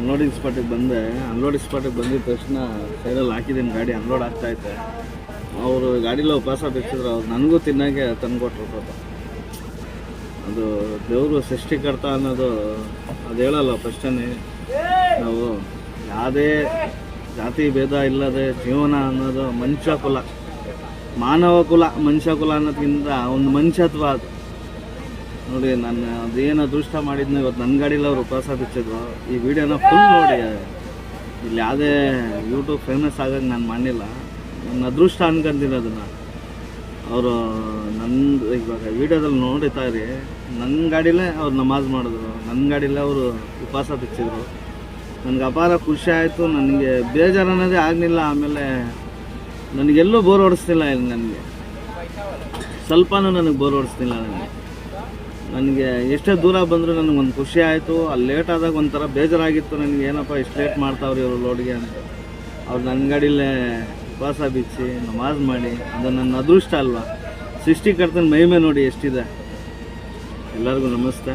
Unloading ಸ್ಪಾಟಿಗೆ ಬಂದೆ. Unloading ಸ್ಪಾಟಿಗೆ ಬಂದಿದ್ದ ತಕ್ಷಣ ಸೈಡಲ್ಲಿ ಹಾಕಿದ್ದೀನಿ ಗಾಡಿ ಅನ್ಲೋಡ್ ಆಗ್ತೈತೆ ಅವರು ಗಾಡಿಲಿ ಉಪವಾಸ ಬಿಚ್ಚಿದ್ರು. ಅವ್ರು ನನಗೂ ತಿನ್ನೋಕ್ಕೆ ತಂದುಕೊಟ್ರು ಪಾಪ. ಅದು ದೇವರು ಸೃಷ್ಟಿಕರ್ತ ಅನ್ನೋದು ಅದು ಹೇಳಲ್ಲ ಫಸ್ಟನೇ ನಾವು ಯಾವುದೇ ಜಾತಿ ಭೇದ ಇಲ್ಲದೆ ಜೀವನ ಅನ್ನೋದು ಮನುಷ್ಯ ಕುಲ ಮಾನವ ಕುಲ ಮನುಷ್ಯ ಕುಲ ಅನ್ನೋದಕ್ಕಿಂತ ಒಂದು ಮನುಷ್ಯತ್ವ ಅದು. ನೋಡಿ, ನಾನು ಅದೇನು ಅದೃಷ್ಟ ಮಾಡಿದ್ನೋ, ಇವತ್ತು ನನ್ನ ಗಾಡೀಲಿ ಅವ್ರು ಉಪವಾಸ ಬಿಚ್ಚಿದ್ರು. ಈ ವಿಡಿಯೋನ ಫುಲ್ ನೋಡಿ. ಇಲ್ಲಿ ಯಾವುದೇ ಯೂಟ್ಯೂಬ್ ಫೇಮಸ್ ಆಗಕ್ಕೆ ನಾನು ಮಾಡಿಲ್ಲ ನನ್ನ ಅದೃಷ್ಟ ಅನ್ಕೊಂತೀನಿ ಅದನ್ನು. ಅವರು ನಂದು ಇವಾಗ ವಿಡಿಯೋದಲ್ಲಿ ನೋಡಿತಾ ಇರಿ. ನನ್ನ ಗಾಡಿಲೇ ಅವ್ರು ನಮಾಜ್ ಮಾಡಿದ್ರು. ನನ್ನ ಗಾಡಿಲೇ ಅವರು ಉಪವಾಸ ಬಿಚ್ಚಿದ್ರು. ನನಗೆ ಅಪಾರ ಖುಷಿ ಆಯಿತು. ನನಗೆ ಬೇಜಾರು ಅನ್ನೋದೇ ಆಗಲಿಲ್ಲ. ಆಮೇಲೆ ನನಗೆಲ್ಲೂ ಬೋರ್ ಹೊಡಿಸ್ತಿಲ್ಲ ನನಗೆ. ಸ್ವಲ್ಪನೂ ನನಗೆ ಬೋರ್ ಹೊಡಿಸ್ತಿಲ್ಲ ನನಗೆ. ನನಗೆ ಎಷ್ಟೇ ದೂರ ಬಂದರೂ ನನಗೊಂದು ಖುಷಿ ಆಯಿತು. ಅಲ್ಲಿ ಲೇಟ್ ಆದಾಗ ಒಂಥರ ಬೇಜಾರಾಗಿತ್ತು. ನನಗೆ ಏನಪ್ಪ ಇಷ್ಟು ಲೇಟ್ ಮಾಡ್ತಾವ್ರಿ ಇವರು ಲೋಡ್ಗೆ ಅಂತ. ಅವ್ರು ನನ್ನ ಗಾಡೀಲೇ ಉಪವಾಸ ಬಿಚ್ಚಿ ನಮಾಜ್ ಮಾಡಿ. ಅದು ನನ್ನ ಅದೃಷ್ಟ ಅಲ್ವಾ? ಸೃಷ್ಟಿಕರ್ತನ ಮಹಿಮೆ ನೋಡಿ ಎಷ್ಟಿದೆ. ಎಲ್ಲರಿಗೂ ನಮಸ್ತೆ.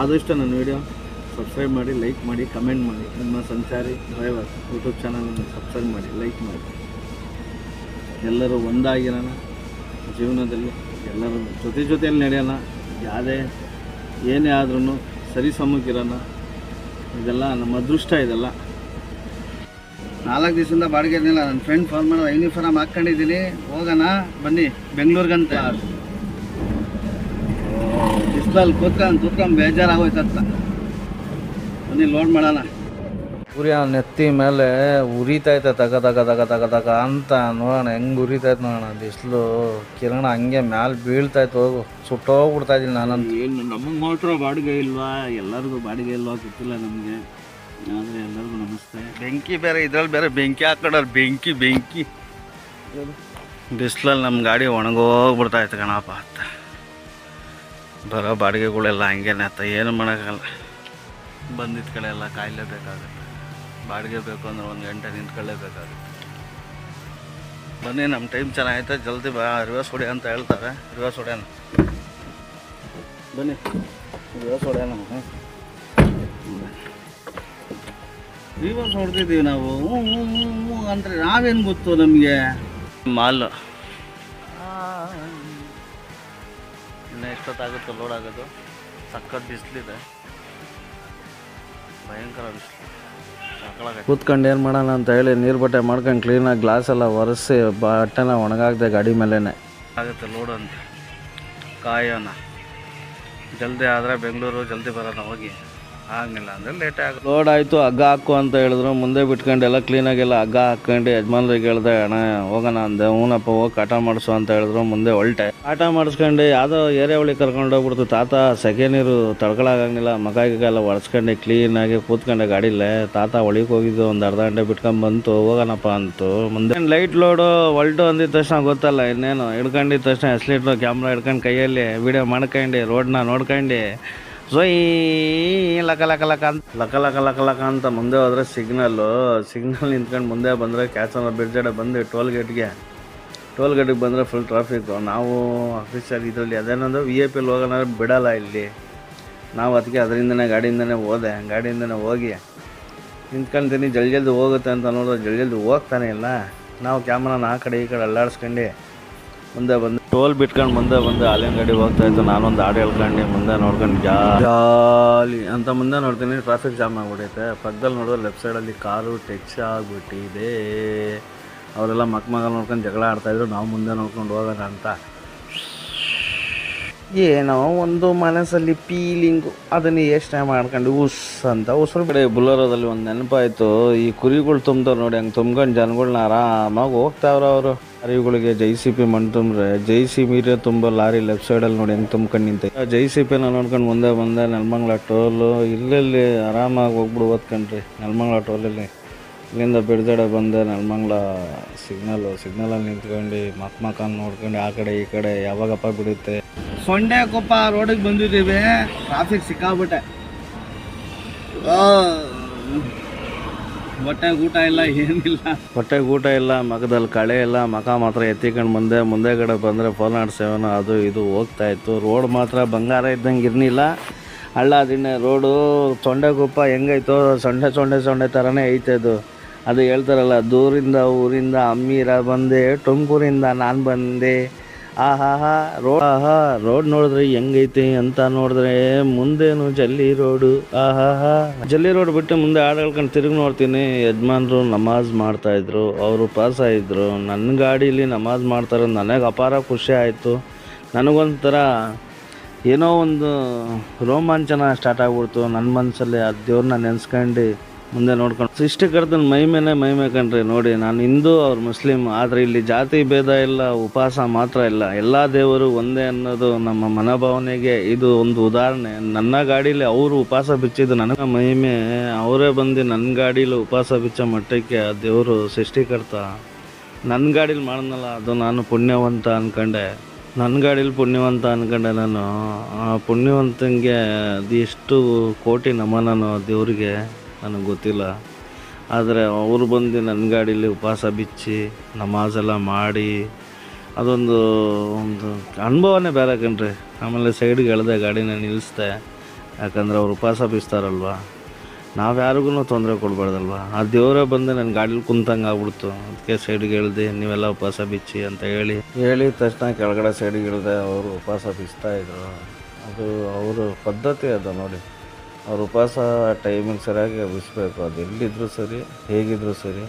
ಆದಷ್ಟು ನನ್ನ ವಿಡಿಯೋ ಸಬ್ಸ್ಕ್ರೈಬ್ ಮಾಡಿ ಲೈಕ್ ಮಾಡಿ ಕಮೆಂಟ್ ಮಾಡಿ. ನಿಮ್ಮ ಸಂಚಾರಿ ಡ್ರೈವರ್ ಯೂಟ್ಯೂಬ್ ಚಾನಲನ್ನು ಸಬ್ಸ್ಕ್ರೈಬ್ ಮಾಡಿ ಲೈಕ್ ಮಾಡಿ. ಎಲ್ಲರೂ ಒಂದಾಗಿರೋಣ. ಜೀವನದಲ್ಲಿ ಎಲ್ಲರೂ ಜೊತೆ ಜೊತೆಯಲ್ಲಿ ನಡೆಯೋಣ. ಯಾವುದೇ ಏನೇ ಆದ್ರೂ ಸರಿ ಸಮಕಿರೋಣ ಇದೆಲ್ಲ ನಮ್ಮ ಅದೃಷ್ಟ ಇದೆಲ್ಲ. ನಾಲ್ಕು ದಿವಸದಿಂದ ಬಾಡಿಗೆ ಇರಲಿಲ್ಲ. ನನ್ನ ಫ್ರೆಂಡ್ ಫೋನ್ ಮಾಡೋದು ಯೂನಿಫಾರ್ಮ್ ಹಾಕ್ಕೊಂಡಿದ್ದೀನಿ. ಹೋಗೋಣ, ಬನ್ನಿ. ಬೆಂಗಳೂರಿಗಂತ. ಬಿಸ್ಲಲ್ಲಿ ಕೂತ್ಕೊಂಡು ಕೂತ್ಕೊಂಡು ಬೇಜಾರಾಗೋಯ್ತಂತ. ಬನ್ನಿ ಲೋಡ್ ಮಾಡೋಣ. ಉರಿಯ ನೆತ್ತಿ ಮೇಲೆ ಉರಿತೈತೆ ತಗ ತಗ ತಗ ತಗ ತಗ ಅಂತ ನೋಡೋಣ, ಹೆಂಗೆ ಉರಿತೈತೆ ನೋಡೋಣ, ಬಿಸಿಲು, ಕಿರಣ ಹಂಗೆ ಮ್ಯಾಲೆ ಬೀಳ್ತೈತೆ ಹೋಗು. ಸುಟ್ಟೋಗ್ಬಿಡ್ತಾ ಇದ್ದೀನಿ ನಾನಂತ. ಏನು, ನಮಗೆ ಮಾತ್ರ ಬಾಡಿಗೆ ಇಲ್ವಾ? ಎಲ್ಲರಿಗೂ ಬಾಡಿಗೆ ಇಲ್ವಾ? ಗೊತ್ತಿಲ್ಲ ನಮಗೆ. ಆದರೆ ಎಲ್ಲರಿಗೂ ನಮಸ್ತೆ. ಬೆಂಕಿ ಬೇರೆ, ಇದ್ರಲ್ಲಿ ಬೇರೆ ಬೆಂಕಿ ಹಾಕೊಂಡವ್ರು ಬೆಂಕಿ ಬೆಂಕಿ. ಬಿಸಿಲಲ್ಲಿ ನಮ್ಮ ಗಾಡಿ ಒಣಗೋಗ್ಬಿಡ್ತಾಯ್ತು ಕಣಪ್ಪ. ಅಂತ ಬರೋ ಬಾಡಿಗೆಗಳೆಲ್ಲ ಹಂಗೇನೆ ಆತ ಏನು ಮಾಡೋಕ್ಕಲ್ಲ ಬಂದಿದ್ದ ಕಡೆ ಎಲ್ಲ ಕಾಯಲೇಬೇಕಾಗುತ್ತೆ ಬಾಡಿಗೆ ಬೇಕು ಅಂದ್ರೆ ಒಂದು ಗಂಟೆ ನಿಂತ್ಕೊಳ್ಳೇಬೇಕಾಗುತ್ತೆ. ಬನ್ನಿ ನಮ್ಮ ಟೈಮ್ ಚೆನ್ನಾಗೈತೆ. ಜಲ್ದಿ ಬಾ, ರಿವರ್ಸ್ ಹೊಡೆ ಅಂತ ಹೇಳ್ತಾರೆ. ರಿವರ್ಸ್ ಹೊಡ್ಯಾನ. ಬನ್ನಿ, ರಿವರ್ಸ್ ಹೊಡ್ಯಾನ ರಿವರ್ಸ್ ಹೊಡೆದಿದ್ದೀವಿ ನಾವು. ಅಂದರೆ ನಾವೇನು ಗೊತ್ತು ನಮಗೆ? ಮಾಲ್. ಇನ್ನು ಎಷ್ಟೊತ್ತಾಗುತ್ತೆ ಲೋಡ್ ಆಗೋದು? ಸಕ್ಕತ್ ಬಿಸಿಲಿದೆ. ಭಯಂಕರ ಬಿಸಿಲು. ಕೂತ್ಕೊಂಡು ಏನು ಮಾಡೋಣ ಅಂತ ಹೇಳಿ ನೀರು ಬಟ್ಟೆ ಮಾಡ್ಕೊಂಡು ಕ್ಲೀನಾಗಿ ಗ್ಲಾಸ್ ಎಲ್ಲ ಒರೆಸಿ ಬಟ್ಟೆನ ಒಣಗಾಕ್ದೆ ಗಾಡಿ ಮೇಲೇ ಆಗುತ್ತೆ ಲೋಡು ಅಂತ. ಕಾಯೋಣ. ಜಲ್ದಿ ಆದರೆ ಬೆಂಗಳೂರು ಜಲ್ದಿ ಬರೋಣ ಹೋಗಿ. ಆಗಲಿಲ್ಲ ಅಂದರೆ ಲೇಟ್ ಆಗ ಲೋಡ್ ಆಯಿತು, ಹಗ್ಗ ಹಾಕು ಅಂತ ಹೇಳಿದ್ರು. ಮುಂದೆ ಬಿಟ್ಕೊಂಡು ಎಲ್ಲ ಕ್ಲೀನಾಗೆಲ್ಲ ಹಗ್ಗ ಹಾಕ್ಕೊಂಡು ಯಜಮಾನ್ರಿಗೆ ಹೇಳ್ದೆ, ಅಣ್ಣ, ಹೋಗೋಣ ಅಂದೆ. ಹ್ಞೂನಪ್ಪ ಹೋಗಿ ಕಾಟ ಮಾಡಿಸು ಅಂತ ಹೇಳಿದ್ರು. ಮುಂದೆ ಹೊಲ್ಟೆ. ಕಾಟ ಮಾಡಿಸ್ಕೊಂಡು ಯಾವುದೋ ಏರಿಯಾ ಒಳಗೆ ಕರ್ಕೊಂಡು ಹೋಗ್ಬಿಡ್ತು. ತಾತ, ಸೆಕೆ ನೀರು ತಡ್ಕೊಳಾಗಂಗಿಲ್ಲ ಮಗ ಎಲ್ಲ ಒರೆಸ್ಕೊಂಡು ಕ್ಲೀನಾಗಿ ಕೂತ್ಕೊಂಡೆ ಗಾಡಿಲೇ. ತಾತ ಒಳಗೆ ಹೋಗಿದ್ದು, ಒಂದು ಅರ್ಧ ಗಂಟೆ ಬಿಟ್ಕೊಂಡು ಬಂತು. ಹೋಗೋಣಪ್ಪ ಅಂತು. ಮುಂದೆ ಲೈಟ್ ಲೋಡು ಹೊಲ್ಟು ಅಂದಿದ ತಕ್ಷಣ ಗೊತ್ತಲ್ಲ, ಇನ್ನೇನು ಹಿಡ್ಕೊಂಡಿದ ತಕ್ಷಣ ಎಸ್ಲೀಟ್ರು ಕ್ಯಾಮ್ರಾ ಹಿಡ್ಕೊಂಡು ಕೈಯಲ್ಲಿ ವಿಡಿಯೋ ಮಾಡ್ಕೊಂಡು ರೋಡ್ನ ನೋಡ್ಕೊಂಡು. ಸೊಯ್, ಲಕ ಲಕ ಲಕ ಅಂತ. ಲಕ ಲಕ ಲಕ ಲಕ ಅಂತ ಮುಂದೆ ಹೋದ್ರೆ ಸಿಗ್ನಲ್ಲು ಸಿಗ್ನಲ್ ನಿಂತ್ಕೊಂಡು ಮುಂದೆ ಬಂದರೆ ಕ್ಯಾಚನ ಬ್ರಿಡ್ಜಡೆ ಬಂದು ಟೋಲ್ ಗೇಟ್ಗೆ ಟೋಲ್ ಗೇಟಿಗೆ ಬಂದರೆ ಫುಲ್ ಟ್ರಾಫಿಕ್ಕು ನಾವು ಆಫೀಸರ್ ಇದರಲ್ಲಿ ಅದೇನಂದ್ರೆ ವಿ ಐ ಪಿಲಿ ಹೋಗೋಣ ಬಿಡಲ್ಲ ಇಲ್ಲಿ. ನಾವು ಅದಕ್ಕೆ ಅದರಿಂದನೇ ಗಾಡಿಯಿಂದನೇ ಹೋದೆ. ಗಾಡಿಯಿಂದನೇ ಹೋಗಿ ನಿಂತ್ಕೊಂತೀನಿ. ಜಲ್ದಿ ಜಲ್ದಿ ಹೋಗುತ್ತೆ ಅಂತ ನೋಡಿದ್ರೆ ಜಲ್ದಿ ಜಲ್ದಿ ಹೋಗ್ತಾನೆ ಇಲ್ಲ. ನಾವು ಕ್ಯಾಮ್ರಾನ ಆ ಕಡೆ ಈ ಕಡೆ ಅಲ್ಲಾಡಿಸ್ಕೊಂಡು ಮುಂದೆ ಬಂದು ಟೋಲ್ ಬಿಟ್ಕೊಂಡು ಮುಂದೆ ಬಂದು ಹಾಲಿನ ಗಾಡಿ ಹೋಗ್ತಾ ಇತ್ತು. ನಾನೊಂದು ಹಾಡು ಹೇಳ್ಕೊಂಡು ಮುಂದೆ ನೋಡ್ಕೊಂಡು ಜಾಲಿ. ಅಂತ ಮುಂದೆ ನೋಡ್ತೀನಿ. ಟ್ರಾಫಿಕ್ ಜಾಮ್ ಆಗ್ಬಿಟ್ಟೈತೆ ಪಕ್ಕದಲ್ಲಿ ನೋಡಿದ್ರೆ ಲೆಫ್ಟ್ ಸೈಡಲ್ಲಿ ಕಾರು ಟಚ್ ಆಗಿಬಿಟ್ಟಿದೆ. ಅವರೆಲ್ಲ ಮಕ್ ಮಗ ನೋಡ್ಕೊಂಡು ಜಗಳ ಆಡ್ತಾಯಿದ್ರು ನಾವು ಮುಂದೆ ನೋಡ್ಕೊಂಡು ಹೋಗೋಣ ಅಂತ. ಏನೋ ಒಂದು ಮನಸ್ಸಲ್ಲಿ ಫೀಲಿಂಗು ಅದನ್ನು ಯೋಚನೆ ಮಾಡ್ಕೊಂಡು ಉಸ್ ಅಂತ ಉಸಿರು ಕಡೆ ಬುಲ್ಲರೋದಲ್ಲಿ ಒಂದು ನೆನಪಾಯಿತು, ಈ ಕುರಿಗಳು ತುಂಬ್ದವ್ರು ನೋಡಿ ಹಂಗೆ ತುಂಬ್ಕೊಂಡು ಜನಗಳ್ನ ಆರಾಮಾಗಿ ಹೋಗ್ತಾವ್ರ ಅವರು. ಅರಿವುಗಳಿಗೆ ಜೈ ಸಿ ಪಿ ಮಣ್ಣು ತುಂಬ್ರೆ, ಜೈ ಸಿ ಮೀರ ತುಂಬ ಲಾರಿ ಲೆಫ್ಟ್ ಸೈಡಲ್ಲಿ ನೋಡಿ ಹಂಗೆ ತುಂಬ್ಕೊಂಡು ನಿಂತೆ. ಜೈ ಸಿ ಪಿನ ನೋಡ್ಕೊಂಡು ಮುಂದೆ ಬಂದೆ, ನೆಲಮಂಗ್ಲ ಟೋಲು, ಇಲ್ಲೆಲ್ಲಿ ಆರಾಮಾಗಿ ಹೋಗ್ಬಿಡು ಓದ್ಕೊಂಡ್ರಿ ನೆಲಮಂಗ್ಲ ಟೋಲಲ್ಲಿ ಇಲ್ಲಿಂದ ಬಿಡುಗಡೆ ಬಂದೆ, ನೆಲಮಂಗ್ಲ ಸಿಗ್ನಲ್ಲು ಸಿಗ್ನಲಲ್ಲಿ ನಿಂತ್ಕೊಂಡು ಮಕ್ ಮಕಾನ್ ನೋಡ್ಕೊಂಡು, ಆ ಕಡೆ ಈ ಕಡೆ ಯಾವಾಗಪ್ಪ ಬಿಡುತ್ತೆ? ಸೊಂಡೆ ಕೊಪ್ಪ ರೋಡಿಗೆ ಬಂದಿದ್ದೀವಿ ಟ್ರಾಫಿಕ್ ಸಿಕ್ಕಾಬಿಟ್ಟೆ ಹೊಟ್ಟೆಗೆ ಊಟ ಇಲ್ಲ, ಏನಿಲ್ಲ. ಹೊಟ್ಟೆಗೆ ಊಟ ಇಲ್ಲ, ಮಗದಲ್ಲಿ ಕಳೆ ಇಲ್ಲ ಮಕ ಮಾತ್ರ ಎತ್ತಿಕೊಂಡು ಮುಂದೆ ಮುಂದೆ ಕಡೆ ಬಂದರೆ ಫೋನ್ ಸೆವೆನ್, ಅದು ಇದು ಹೋಗ್ತಾ ಇತ್ತು. ರೋಡ್ ಮಾತ್ರ ಬಂಗಾರ ಇದ್ದಂಗೆ ಇರಲಿಲ್ಲ ಹಳ್ಳ ದಿನ ರೋಡು ಸೊಂಡೆಕೊಪ್ಪ ಹೆಂಗೈತೋ, ಸೊಂಡೆ ಸೊಂಡೆ ಸೊಂಡೆ ಥರನೇ ಐತೆ ಅದು. ಅದು ಹೇಳ್ತಾರಲ್ಲ, ದೂರಿಂದ ಊರಿಂದ ಅಮ್ಮೀರ ಬಂದೆ ತುಮಕೂರಿಂದ ನಾನು ಬಂದೆ. ಆಹಾ ಹಾ ರೋಡ್ ಆಹಾ ರೋಡ್ ನೋಡಿದ್ರೆ ಹೆಂಗೈತಿ ಅಂತ ನೋಡಿದ್ರೆ ಮುಂದೇನು ಜಲ್ಲಿ ರೋಡು. ಆಹಾ ಹಾ ಜಲ್ಲಿ ರೋಡ್ ಬಿಟ್ಟು ಮುಂದೆ ಹಾಡು ಹೇಳ್ಕೊಂಡು ತಿರುಗಿ ನೋಡ್ತೀನಿ. ಯಜಮಾನ್ರು ನಮಾಜ್ ಮಾಡ್ತಾ ಇದ್ರು. ಅವರು ಪಾಸ್ ಆಯಿದ್ರು ನನ್ನ ಗಾಡೀಲಿ ನಮಾಜ್ ಮಾಡ್ತಾರೆ. ನನಗೆ ಅಪಾರ ಖುಷಿ ಆಯಿತು. ನನಗೊಂಥರ ಏನೋ ಒಂದು ರೋಮಾಂಚನ ಸ್ಟಾರ್ಟ್ ಆಗ್ಬಿಡ್ತು. ನನ್ನ ಮನಸ್ಸಲ್ಲಿ ಆ ದೇವ್ರನ್ನ ನೆನೆಸ್ಕೊಂಡು ಮುಂದೆ ನೋಡ್ಕೊಂಡು. ಸೃಷ್ಟಿಕರ್ತನ ಮೈ ಮೇಲೆ ಮೈ ನೋಡಿ, ನಾನು ಹಿಂದೂ, ಅವ್ರು ಮುಸ್ಲಿಂ, ಆದರೆ ಇಲ್ಲಿ ಜಾತಿ ಭೇದ ಇಲ್ಲ, ಉಪವಾಸ ಮಾತ್ರ ಇಲ್ಲ. ಎಲ್ಲ ದೇವರು ಒಂದೇ ಅನ್ನೋದು ನಮ್ಮ ಮನೋಭಾವನೆಗೆ ಇದು ಒಂದು ಉದಾಹರಣೆ. ನನ್ನ ಗಾಡೀಲಿ ಅವರು ಉಪವಾಸ ಬಿಚ್ಚಿದ್ದು ನನಗೆ ಮಹಿಮೆ. ಅವರೇ ಬಂದು ನನ್ನ ಗಾಡೀಲಿ ಉಪವಾಸ ಬಿಚ್ಚೋ ಮಟ್ಟಕ್ಕೆ ಆ ದೇವರು ಸೃಷ್ಟಿಕರ್ತ. ನನ್ನ ಗಾಡೀಲಿ ಮಾಡಿದ್ನಲ್ಲ ಅದು ನಾನು ಪುಣ್ಯವಂತ ಅನ್ಕೊಂಡೆ. ನನ್ನ ಗಾಡೀಲಿ ಪುಣ್ಯವಂತ ಅನ್ಕೊಂಡೆ ನಾನು. ಆ ಪುಣ್ಯವಂತಂಗೆ ಎಷ್ಟು ಕೋಟಿ ನಮನನು ದೇವರಿಗೆ. ನನಗೆ ಗೊತ್ತಿಲ್ಲ. ಆದರೆ ಅವರು ಬಂದು ನನ್ನ ಗಾಡೀಲಿ ಉಪವಾಸ ಬಿಚ್ಚಿ ನಮಾಜೆಲ್ಲ ಮಾಡಿ, ಅದೊಂದು, ಒಂದು ಅನುಭವನೇ ಬೇರೆ ಕಣ್ರಿ. ಆಮೇಲೆ ಸೈಡ್ಗೆ ಎಳೆದೆ ಗಾಡಿನ ನಿಲ್ಲಿಸ್ದೆ ಯಾಕಂದರೆ ಅವ್ರು ಉಪವಾಸ ಬೀಸ್ತಾರಲ್ವ. ನಾವು ಯಾರಿಗೂ ತೊಂದರೆ ಕೊಡಬಾರ್ದಲ್ವ. ಆ ದೇವರೇ ಬಂದು ನನ್ನ ಗಾಡೀಲಿ ಕುಂತಂಗೆ ಆಗ್ಬಿಡ್ತು. ಅದಕ್ಕೆ ಸೈಡ್ಗೆ ಇಳ್ದು ನೀವೆಲ್ಲ ಉಪವಾಸ ಬಿಚ್ಚಿ ಅಂತ ಹೇಳಿ ಹೇಳಿದ ತಕ್ಷಣ ಕೆಳಗಡೆ ಸೈಡ್ಗೆ ಇಳ್ದೆ ಅವರು ಉಪವಾಸ ಬಿಚ್ತಾ ಅದು ಅವರು ಪದ್ಧತಿ ಅದು ನೋಡಿ. ಅವ್ರ ಉಪವಾಸ ಟೈಮಿಗೆ ಸರಿಯಾಗಿ ಬಿಸ್ಬೇಕು ಅದು ಎಲ್ಲಿದ್ದರೂ ಸರಿ ಹೇಗಿದ್ದರೂ ಸರಿ.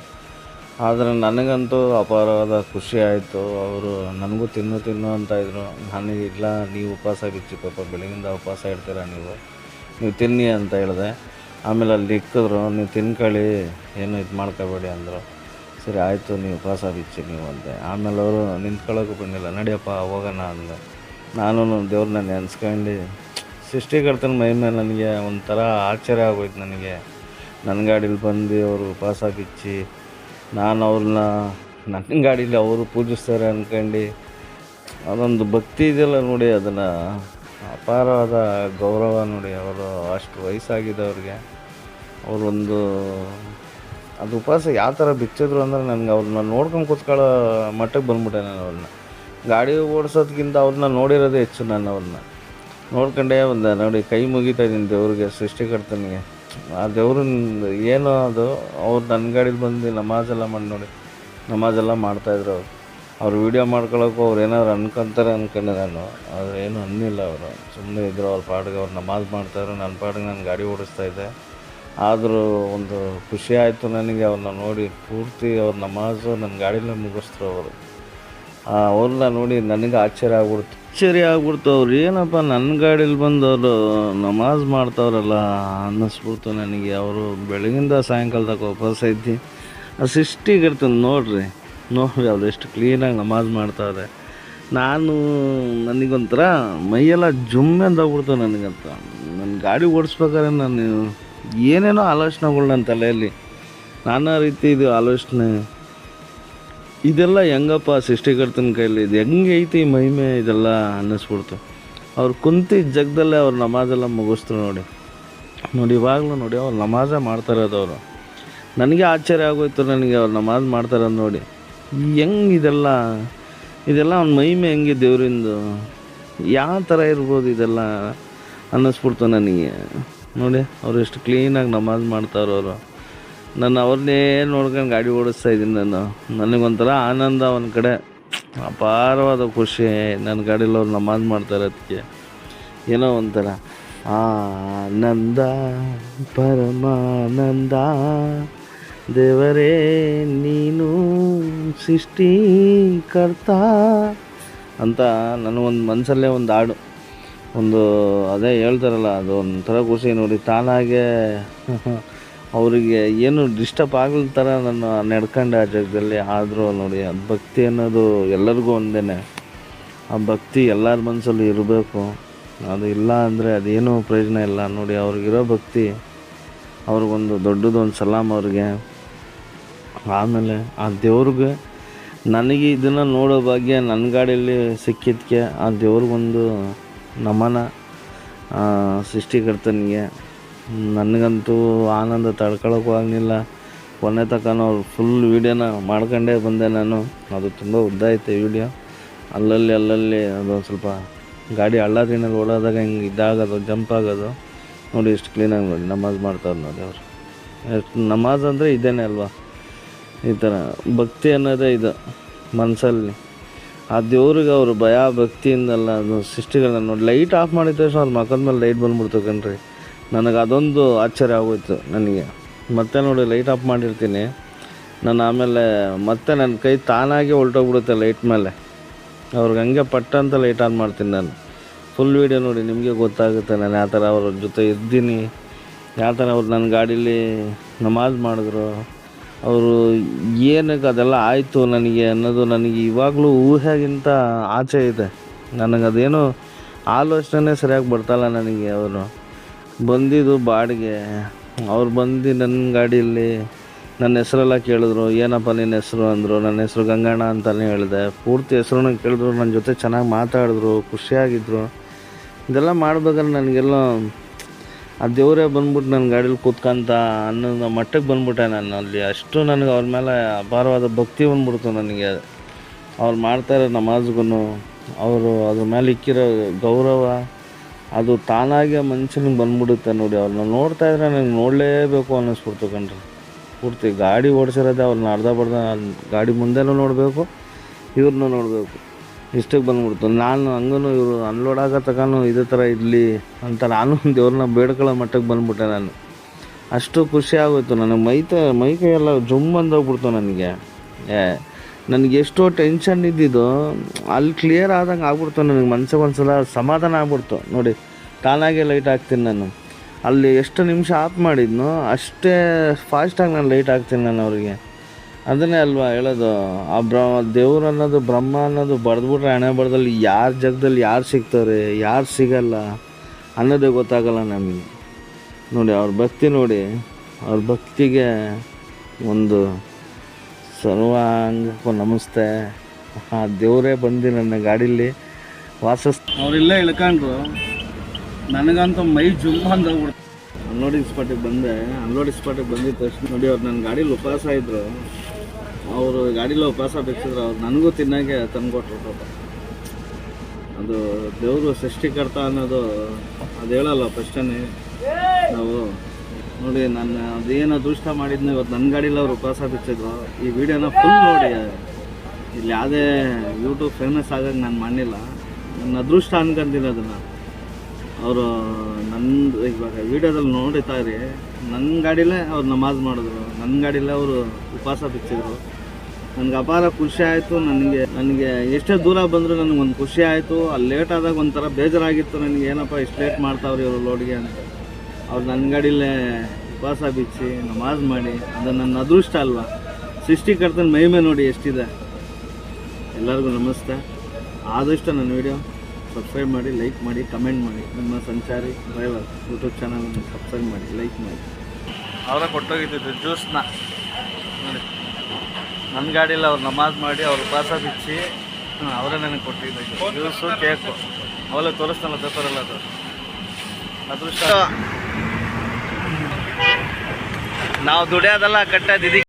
ಆದರೆ ನನಗಂತೂ ಅಪಾರವಾದ ಖುಷಿ ಆಯಿತು. ಅವರು ನನಗೂ ತಿನ್ನು ತಿನ್ನು ಅಂತ ಇದ್ರು. ನಾನು ಇಲ್ಲ, ನೀವು ಉಪವಾಸ ಬಿಚ್ಚಿ, ಪಾಪ ಬೆಳಗಿಂದ ಉಪವಾಸ ಇಡ್ತೀರ ನೀವು? ನೀವು ತಿನ್ನಿ ಅಂತ ಹೇಳಿದೆ. ಆಮೇಲೆ ಅಲ್ಲಿ ಇಕ್ಕಿದ್ರು, ನೀವು ತಿನ್ಕೊಳ್ಳಿ, ಏನು ಇದು ಮಾಡ್ಕೋಬೇಡಿ ಅಂದರು. ಸರಿ, ಆಯಿತು, ನೀವು ಉಪವಾಸ ಬಿಚ್ಚಿ ನೀವು ಅಂತೆ ಆಮೇಲೆ ಅವರು ನಿಂತ್ಕೊಳ್ಳೋಕ್ಕೂ ಬಂದಿಲ್ಲ. ನಡಿಯಪ್ಪ, ಹೋಗೋಣ ಅಂದೆ. ನಾನು ದೇವ್ರನ್ನ ನೆನೆಸ್ಕೊಂಡು ಸೃಷ್ಟಿಕರ್ತನ ಮೈ ನನಗೆ ಒಂಥರ ಆಶ್ಚರ್ಯ ಆಗೋಯ್ತು ನನಗೆ. ನನ್ನ ಗಾಡೀಲಿ ಬಂದು ಅವರು ಉಪವಾಸ ಕಿಚ್ಚಿ, ನಾನು ಅವ್ರನ್ನ, ನನ್ನ ಗಾಡೀಲಿ ಅವರು ಪೂಜಿಸ್ತಾರೆ ಅಂದ್ಕೊಂಡು ಅದೊಂದು ಭಕ್ತಿ ಇದೆಯಲ್ಲ ನೋಡಿ, ಅದನ್ನು ಅಪಾರವಾದ ಗೌರವ ನೋಡಿ, ಅವರು ಅಷ್ಟು ವಯಸ್ಸಾಗಿದೆ ಅವ್ರಿಗೆ. ಅವರೊಂದು ಅದು ಉಪವಾಸ ಯಾವ ಥರ ಬಿಚ್ಚಿದ್ರು ಅಂದ್ರೆ ನನಗೆ ಅವ್ರನ್ನ ನೋಡ್ಕೊಂಡು ಕೂತ್ಕೊಳ್ಳೋ ಮಟ್ಟಕ್ಕೆ ಬಂದ್ಬಿಟ್ಟೆ ನಾನು ಅವ್ರನ್ನ. ಗಾಡಿ ಓಡಿಸೋದ್ಕಿಂತ ಅವ್ರನ್ನ ನೋಡಿರೋದೇ ಹೆಚ್ಚು ನಾನು ಅವ್ರನ್ನ. ನೋಡ್ಕೊಂಡೇ ಒಂದು ನೋಡಿ, ಕೈ ಮುಗಿತಾ ಇದ್ದೀನಿ ದೇವ್ರಿಗೆ, ಸೃಷ್ಟಿಕರ್ತನಿಗೆ. ಆ ದೇವ್ರನ್ನ ಏನೋ ಅದು, ಅವ್ರು ನನ್ನ ಗಾಡೀಲಿ ಬಂದು ನಮಾಜೆಲ್ಲ ಮಾಡಿ ನೋಡಿ ನಮಾಜೆಲ್ಲ ಮಾಡ್ತಾಯಿದ್ರು ಅವರು. ಅವ್ರು ವೀಡಿಯೋ ಮಾಡ್ಕೊಳಕ್ಕೂ ಅವ್ರು ಏನಾದ್ರು ಅನ್ಕೊಂತಾರೆ ಅನ್ಕೊಂಡೆ ನಾನು. ಆದರೆ ಏನು ಅನ್ನಿಲ್ಲ ಅವರು. ಸುಮ್ಮನೆ ಇದ್ರು ಅವ್ರ ಪಾಡಿಗೆ ಅವ್ರು ನಮಾಜ್ ಮಾಡ್ತಾಯಿದ್ರು ನನ್ನ ಪಾಡಿಗೆ ನಾನು ಗಾಡಿ ಓಡಿಸ್ತಾ ಇದ್ದೆ. ಆದರೂ ಒಂದು ಖುಷಿ ಆಯಿತು ನನಗೆ, ಅವ್ರನ್ನ ನೋಡಿ ಪೂರ್ತಿ ಅವ್ರ ನಮಾಜು ನನ್ನ ಗಾಡೀಲೇ ಮುಗಿಸ್ತರು ಅವರು. ಅವ್ರನ್ನ ನೋಡಿ ನನಗೆ ಆಶ್ಚರ್ಯ ಆಗ್ಬಿಡ್ತು. ಆಶ್ಚರ್ಯ ಆಗ್ಬಿಡ್ತು ಅವ್ರು ಏನಪ್ಪ ನನ್ನ ಗಾಡೀಲಿ ಬಂದು ಅವರು ನಮಾಜ್ ಮಾಡ್ತವ್ರಲ್ಲ ಅನ್ನಿಸ್ಬಿಡ್ತು ನನಗೆ. ಅವರು ಬೆಳಗಿಂದ ಸಾಯಂಕಾಲದಾಗ ವಾಪಸ್ ಐತಿ ಆ ಇರ್ತೀನಿ ನೋಡ್ರಿ. ನೋಡ್ರಿ ಅವ್ರು ಎಷ್ಟು ಕ್ಲೀನಾಗಿ ನಮಾಜ್ ಮಾಡ್ತಾವ್ರೆ. ನಾನು ನನಗೊಂಥರ ಮೈಯೆಲ್ಲ ಜುಮ್ಮೆ ಅಂದಾಗ್ಬಿಡ್ತು ನನಗಂತ. ನನ್ನ ಗಾಡಿ ಓಡಿಸ್ಬೇಕಾದ್ರೆ ನಾನು ಏನೇನೋ ಆಲೋಚನೆಗಳು ನನ್ನ ತಲೆಯಲ್ಲಿ. ನಾನಾ ರೀತಿ ಇದು ಆಲೋಚನೆ. ಇದೆಲ್ಲ ಹೆಂಗಪ್ಪ ಸೃಷ್ಟಿಕರ್ತನ ಕೈಲಿ ಇದು? ಹೆಂಗೈತಿ ಮಹಿಮೆ ಇದೆಲ್ಲ ಅನ್ನಿಸ್ಬಿಡ್ತು. ಅವ್ರು ಕುಂತಿ ಜಗದಲ್ಲೇ ಅವ್ರು ನಮಾಜೆಲ್ಲ ಮುಗಿಸ್ತು ನೋಡಿ. ನೋಡಿ, ಇವಾಗಲೂ ನೋಡಿ, ಅವ್ರು ನಮಾಜೇ ಮಾಡ್ತಾರದವರು ನನಗೆ ಆಶ್ಚರ್ಯ ಆಗೋಯ್ತು ನನಗೆ ಅವ್ರು ನಮಾಜ್ ಮಾಡ್ತಾರೆ ನೋಡಿ. ಹೆಂಗೆ ಇದೆಲ್ಲ? ಇದೆಲ್ಲ ಅವ್ನ ಮಹಿಮೆ ಹೆಂಗೆ ದೇವರಿಂದು? ಯಾವ ಥರ ಇರ್ಬೋದು ಇದೆಲ್ಲ ಅನ್ನಿಸ್ಬಿಡ್ತು ನನಗೆ. ನೋಡಿ, ಅವ್ರು ಎಷ್ಟು ಕ್ಲೀನಾಗಿ ನಮಾಜ್ ಮಾಡ್ತಾರೋ ಅವರು. ನಾನು ಅವ್ರನ್ನೇ ನೋಡ್ಕೊಂಡು ಗಾಡಿ ಓಡಿಸ್ತಾ ಇದ್ದೀನಿ ನಾನು. ನನಗೊಂಥರ ಆನಂದ ಒಂದು ಕಡೆ. ಅಪಾರವಾದ ಖುಷಿ ನನ್ನ ಗಾಡೀಲಿ ಅವ್ರು ನಮಾಜ್ ಮಾಡ್ತಾರೆ ಅದಕ್ಕೆ. ಏನೋ ಒಂಥರ. ಆನಂದ, ಪರಮಾನಂದ. ದೇವರೇ, ನೀನು ಸೃಷ್ಟಿಕರ್ತ ಅಂತ ನನಗೊಂದು ಮನಸ್ಸಲ್ಲೇ ಒಂದು ಹಾಡು. ಒಂದು ಅದೇ ಹೇಳ್ತಾರಲ್ಲ ಅದು ಒಂಥರ ಖುಷಿ ನೋಡಿ ತಾನಾಗೆ. ಅವರಿಗೆ ಏನು ಡಿಸ್ಟರ್ಬ್ ಆಗಲ್ ಥರ ನಾನು ನಡ್ಕೊಂಡೆ ಆ ಜಾಗದಲ್ಲಿ ಆದರೂ ನೋಡಿ ಅದು ಭಕ್ತಿ ಅನ್ನೋದು ಎಲ್ಲರಿಗೂ ಒಂದೇ ಆ ಭಕ್ತಿ ಎಲ್ಲರ ಮನಸ್ಸಲ್ಲಿ ಇರಬೇಕು. ಅದು ಇಲ್ಲ ಅಂದರೆ ಅದೇನೂ ಪ್ರಯೋಜನ ಇಲ್ಲ. ನೋಡಿ, ಅವ್ರಿಗಿರೋ ಭಕ್ತಿ, ಅವ್ರಿಗೊಂದು ದೊಡ್ಡದೊಂದು ಸಲಾಮ್ ಅವ್ರಿಗೆ. ಆಮೇಲೆ ಆ ದೇವ್ರಿಗೆ ನನಗೆ ಇದನ್ನು ನೋಡೋ ಭಾಗ್ಯ ನನ್ನ ಗಾಡಿಯಲ್ಲಿ ಸಿಕ್ಕಿದ್ದಕ್ಕೆ ಆ ದೇವ್ರಿಗೊಂದು ನಮನ ಸೃಷ್ಟಿಕರ್ತನಿಗೆ. ನನಗಂತೂ ಆನಂದ ತಡ್ಕೊಳಕ್ಕೂ ಆಗಲಿಲ್ಲ. ಕೊನೆ ತನಕ ಅವ್ರು ಫುಲ್ ವೀಡಿಯೋನ ಮಾಡ್ಕೊಂಡೇ ಬಂದೆ ನಾನು. ಅದು ತುಂಬ ಉದ್ದ ಐತೆ ವೀಡಿಯೋ ಅಲ್ಲಲ್ಲಿ ಅಲ್ಲಲ್ಲಿ ಅದೊಂದು ಸ್ವಲ್ಪ ಗಾಡಿ ಹಳ್ಳ ತಿನ್ನಲ್ಲಿ ಓಡೋದಾಗ ಹಿಂಗೆ ಇದಾಗೋದು ಜಂಪ್ ಆಗೋದು. ನೋಡಿ ಎಷ್ಟು ಕ್ಲೀನಾಗಿ ನೋಡಿ, ನಮಾಜ್ ಮಾಡ್ತಾರೆ ನೋಡಿ ಅವರು. ಎಷ್ಟು ನಮಾಜ್ ಅಂದರೆ ಇದೇನೆ ಅಲ್ವಾ? ಈ ಥರ ಭಕ್ತಿ ಅನ್ನೋದೇ ಇದು ಮನಸ್ಸಲ್ಲಿ ಆ ದೇವ್ರಿಗೆ ಅವರು ಭಯ, ಭಕ್ತಿಯಿಂದಲ್ಲ ಅದು ಸೃಷ್ಟಿಗಳನ್ನ ನೋಡಿ. ಲೈಟ್ ಆಫ್ ಮಾಡಿದ ತಕ್ಷಣ ಅವ್ರ ಮಕ್ಕದ ಮೇಲೆ ಲೈಟ್ ಬಂದ್ಬಿಡ್ತು ಕಣ್ರಿ. ನನಗೆ ಅದೊಂದು ಆಶ್ಚರ್ಯ ಆಗೋಯ್ತು ನನಗೆ. ಮತ್ತೆ ನೋಡಿ ಲೈಟ್ ಆಫ್ ಮಾಡಿರ್ತೀನಿ. ನಾನು ಆಮೇಲೆ ಮತ್ತೆ ನನ್ನ ಕೈ ತಾನಾಗೆ ಹೊಲ್ಟೋಗ್ಬಿಡುತ್ತೆ ಲೈಟ್ ಮೇಲೆ. ಅವ್ರಿಗೆ ಹಂಗೆ ಪಟ್ಟ ಅಂತ ಲೈಟ್ ಆನ್ ಮಾಡ್ತೀನಿ ನಾನು. ಫುಲ್ ವೀಡಿಯೋ ನೋಡಿ, ನಿಮಗೆ ಗೊತ್ತಾಗುತ್ತೆ ನಾನು ಯಾವ ಥರ ಅವ್ರ ಜೊತೆ ಇದ್ದೀನಿ. ಯಾವ ಥರ ಅವ್ರು ನನ್ನ ಗಾಡೀಲಿ ನಮಾಜ್ ಮಾಡಿದ್ರು. ಅವರು ಏನಕ್ಕೆ ಅದೆಲ್ಲ ಆಯಿತು ನನಗೆ ಅನ್ನೋದು ನನಗೆ ಇವಾಗಲೂ ಊಹೆಗಿಂತ ಆಚೆ ಇದೆ. ನನಗದೇನು ಆಲೋಚನೆ ಸರಿಯಾಗಿ ಬರ್ತಾಯಿಲ್ಲ ನನಗೆ ಅವರು. ಬಂದಿದ್ದು ಬಾಡಿಗೆ. ಅವ್ರು ಬಂದು ನನ್ನ ಗಾಡಿಯಲ್ಲಿ ನನ್ನ ಹೆಸರೆಲ್ಲ ಕೇಳಿದ್ರು, ಏನಪ್ಪ ನಿನ್ನ ಹೆಸರು? ಅಂದರು. ನನ್ನ ಹೆಸರು ಗಂಗಣ್ಣ ಅಂತಲೇ ಹೇಳಿದೆ. ಪೂರ್ತಿ ಹೆಸರನ್ನ ಕೇಳಿದ್ರು ನನ್ನ ಜೊತೆ ಚೆನ್ನಾಗಿ ಮಾತಾಡಿದ್ರು ಖುಷಿಯಾಗಿದ್ದರು ಇದೆಲ್ಲ ಮಾಡ್ಬೇಕಾದ್ರೆ ನನಗೆಲ್ಲ ಆ ದೇವರೇ ಬಂದ್ಬಿಟ್ಟು ನನ್ನ ಗಾಡೀಲಿ ಕೂತ್ಕೊಂತ ಅನ್ನೋ ಮಟ್ಟಕ್ಕೆ ಬಂದ್ಬಿಟ್ಟೆ ನಾನು ಅಲ್ಲಿ. ಅಷ್ಟು ನನಗೆ ಅವ್ರ ಮೇಲೆ ಅಪಾರವಾದ ಭಕ್ತಿ ಬಂದ್ಬಿಡ್ತು ನನಗೆ. ಅವ್ರು ಮಾಡ್ತಾರೆ ನಮಾಜ್ಗೂ ಅವರು ಅದ್ರ ಮೇಲೆ ಇಕ್ಕಿರೋ ಗೌರವ ಅದು ತಾನಾಗೆ ಮನುಷ್ಯನಿಗೆ ಬಂದ್ಬಿಡುತ್ತೆ ನೋಡಿ, ಅವ್ರನ್ನ ನೋಡ್ತಾ ಇದ್ರೆ ನನಗೆ ನೋಡಲೇಬೇಕು ಅನ್ನಿಸ್ಬಿಡ್ತು ಕಣ್ರಿ. ಪೂರ್ತಿ ಗಾಡಿ ಓಡಿಸಿರೋದೆ ಅವ್ರನ್ನ ಅರ್ಧ ಬರ್ದ ಗಾಡಿ ಮುಂದೆನೂ ನೋಡಬೇಕು, ಇವ್ರನ್ನೂ ನೋಡಬೇಕು. ಇಷ್ಟಕ್ಕೆ ಬಂದ್ಬಿಡ್ತು. ನಾನು ಹಂಗೂ ಇವರು ಅನ್ಲೋಡ್ ಆಗೋ ತನಕ ಇದೇ ಥರ ಇರಲಿ ಅಂತ ನಾನು ದೇವ್ರನ್ನ ಬೇಡ್ಕೊಳ್ಳೋ ಮಟ್ಟಕ್ಕೆ ಬಂದ್ಬಿಟ್ಟೆ ನಾನು. ಅಷ್ಟು ಖುಷಿ ಆಗೋಯ್ತು ನನಗೆ. ಮೈತ ಮೈಕೈ ಎಲ್ಲ ಜುಮ್ ಅಂದೋಗ್ಬಿಡ್ತು ನನಗೆ. ಏ ನನಗೆ ಎಷ್ಟೋ ಟೆನ್ಷನ್ ಇದ್ದಿದ್ದು, ಅಲ್ಲಿ ಕ್ಲಿಯರ್ ಆದಂಗೆ ಆಗ್ಬಿಡ್ತು ನನಗೆ, ಮನ್ಸಿಗೆ ಒಂದ್ಸಲ ಸಮಾಧಾನ ಆಗ್ಬಿಡ್ತು. ನೋಡಿ, ತಾನಾಗೆ ಲೈಟ್ ಹಾಕ್ತೀನಿ ನಾನು. ಅಲ್ಲಿ ಎಷ್ಟು ನಿಮಿಷ ಆಫ್ ಮಾಡಿದ್ನೋ, ಅಷ್ಟೇ ಫಾಸ್ಟಾಗಿ ನಾನು ಲೈಟ್ ಹಾಕ್ತೀನಿ ನಾನು ಅವರಿಗೆ. ಅದನ್ನೇ ಅಲ್ವಾ ಹೇಳೋದು, ಆ ಬ್ರ, ದೇವ್ರು ಅನ್ನೋದು, ಬ್ರಹ್ಮ ಅನ್ನೋದು ಬರೆದ್ಬಿಟ್ರೆ ಹಣೆ ಬರದಲ್ಲಿ ಯಾರ ಜಗದಲ್ಲಿ ಯಾರು ಸಿಗ್ತಾರೆ, ಯಾರು ಸಿಗಲ್ಲ ಅನ್ನೋದೇ ಗೊತ್ತಾಗಲ್ಲ ನಮಗೆ. ನೋಡಿ, ಅವ್ರ ಭಕ್ತಿ ನೋಡಿ, ಅವ್ರ ಭಕ್ತಿಗೆ ಒಂದು ಸರ್ವಾಂಗ ನಮಸ್ತೆ. ಆ ದೇವರೇ ಬಂದು ನನ್ನ ಗಾಡೀಲಿ ವಾಸಸ್ ಅವರೆಲ್ಲ ಇಳ್ಕೊಂಡ್ರು. ನನಗಂತೂ ಮೈ ಜುಮ್ ಅಂದೋಗ್ಬಿಡ್ತು ಅನ್ಲೋಡಿಂಗ್ ಸ್ಪಾಟಿಗೆ ಬಂದೆ. ಅನ್ಲೋಡಿಂಗ್ ಸ್ಪಾಟಿಗೆ ಬಂದಿದ್ದ ತಕ್ಷಣ ನೋಡಿ ಅವ್ರು ನನ್ನ ಗಾಡೀಲಿ ಉಪವಾಸ ಇದ್ರು. ಅವರು ಗಾಡೀಲಿ ಉಪವಾಸ ಬೇಕಿದ್ರು ಅವ್ರು ನನಗೂ ತಿನ್ನಂಗೆ ತಂದ್ಕೊಟ್ರು ಅದು ದೇವರು ಸೃಷ್ಟಿಕರ್ತ ಅನ್ನೋದು ಅದು ಹೇಳಲ್ಲ ಫಸ್ಟನ್ನೇ ನಾವು ನೋಡಿ ನಾನು ಅದೇನು ಅದೃಷ್ಟ ಮಾಡಿದ್ನ ಇವತ್ತು ನನ್ನ ಗಾಡೀಲಿ ಅವ್ರು ಉಪವಾಸ ಬಿಚ್ಚಿದ್ರು ಈ ವಿಡಿಯೋನ ಫುಲ್ ನೋಡಿ. ಇಲ್ಲಿ ಯಾವುದೇ ಯೂಟ್ಯೂಬ್ ಫೇಮಸ್ ಆಗೋಕ್ಕೆ ನಾನು ಮಾಡಿಲ್ಲ ನನ್ನ ಅದೃಷ್ಟ ಅನ್ಕೊಂತೀನಿ ಅದನ್ನು. ಅವರು ನಂದು ಇವಾಗ ವಿಡಿಯೋದಲ್ಲಿ ನೋಡಿತಾ ಇರಿ. ನನ್ನ ಗಾಡಿಲೇ ಅವ್ರು ನಮಾಜ್ ಮಾಡಿದ್ರು. ನನ್ನ ಗಾಡಿಲೇ ಅವರು ಉಪವಾಸ ಬಿಚ್ಚಿದ್ರು ನನಗೆ ಅಪಾರ ಖುಷಿ ಆಯಿತು. ನನಗೆ ನನಗೆ ಎಷ್ಟೇ ದೂರ ಬಂದರೂ ನನಗೆ ಒಂದು ಖುಷಿ ಆಯಿತು. ಅಲ್ಲಿ ಲೇಟ್ ಆದಾಗ ಒಂಥರ ಬೇಜಾರಾಗಿತ್ತು. ನನಗೆ ಏನಪ್ಪ ಇಷ್ಟು ಲೇಟ್ ಮಾಡ್ತಾವ್ರಿ ಇವರು ಲೋಡ್ಗೆ ಅಂತ. ಅವ್ರು ನನ್ನ ಗಾಡಿಲೇ ಉಪವಾಸ ಬಿಚ್ಚಿ, ನಮಾಜ್ ಮಾಡಿ ಅದು ನನ್ನ ಅದೃಷ್ಟ ಅಲ್ವಾ? ಸೃಷ್ಟಿಕರ್ತನ ಮಹಿಮೆ ನೋಡಿ ಎಷ್ಟಿದೆ. ಎಲ್ಲರಿಗೂ ನಮಸ್ತೆ. ಆದಷ್ಟು ನನ್ನ ವಿಡಿಯೋ ಸಬ್ಸ್ಕ್ರೈಬ್ ಮಾಡಿ, ಲೈಕ್ ಮಾಡಿ, ಕಮೆಂಟ್ ಮಾಡಿ. ನಮ್ಮ ಸಂಚಾರಿ ಡ್ರೈವರ್ ಯೂಟ್ಯೂಬ್ ಚಾನಲನ್ನು ಸಬ್ಸ್ಕ್ರೈಬ್ ಮಾಡಿ, ಲೈಕ್ ಮಾಡಿ. ಅವರ ಕೊಟ್ಟೋಗಿದ್ದು ಜ್ಯೂಸ್ನ. ನೋಡಿ. ನನ್ನ ಗಾಡಿಯಲ್ಲಿ ಅವ್ರು ನಮಾಜ್ ಮಾಡಿ, ಅವ್ರು ಉಪವಾಸ ಬಿಚ್ಚಿ ಅವರೇ ನನಗೆ ಕೊಟ್ಟಿದ್ದು ಜ್ಯೂಸು, ಕೇಕು. ಅವೆಲ್ಲ ತೋರಿಸ್ತಾನಲ್ಲ ಪೇಪರಲ್ಲ ಅದು. ಅದೃಷ್ಟ. ನಾವು ದುಡಿಯೋದೆಲ್ಲ ಕಟ್ಟೋದು ಇದಕ್ಕೆ